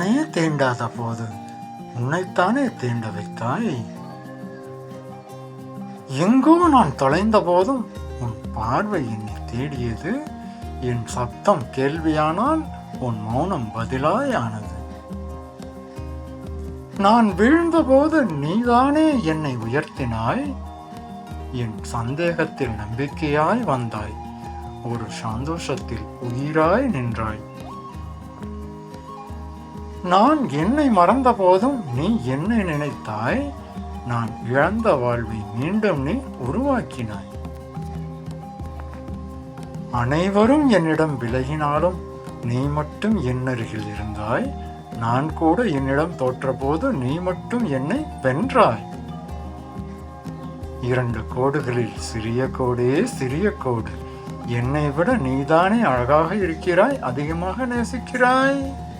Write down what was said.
தீண்டாத போது? உன்னைத்தானே தீண்ட வைத்தாய்? எங்கோ நான் தொலைந்த போதும் உன் பார்வை என்னை தேடியது. என் சத்தம் கேள்வியானால் உன் மௌனம் பதிலாய் ஆனது நான் வீழ்ந்தபோது நீதானே என்னை உயர்த்தினாய்? என் சந்தேகத்தில் நம்பிக்கையாய் வந்தாய். ஒரு சந்தோஷத்தில் உயிராய் நின்றாய். நான் என்னை மறந்த போதும் நீ என்னை நினைத்தாய்? நான் இழந்த வாழ்வை மீண்டும் நீ உருவாக்கினாய். அனைவரும் என்னிடம் விலகினாலும் நீ மட்டும் என் அருகில் இருந்தாய். நான் கூட என்னிடம் தோற்றபோது நீ மட்டும் என்னை வென்றாய். இரண்டு கோடுகளில் சிறிய கோடே சிறிய கோடு. என்னை விட நீதானே அழகாக இருக்கிறாய் அதிகமாக நேசிக்கிறாய்.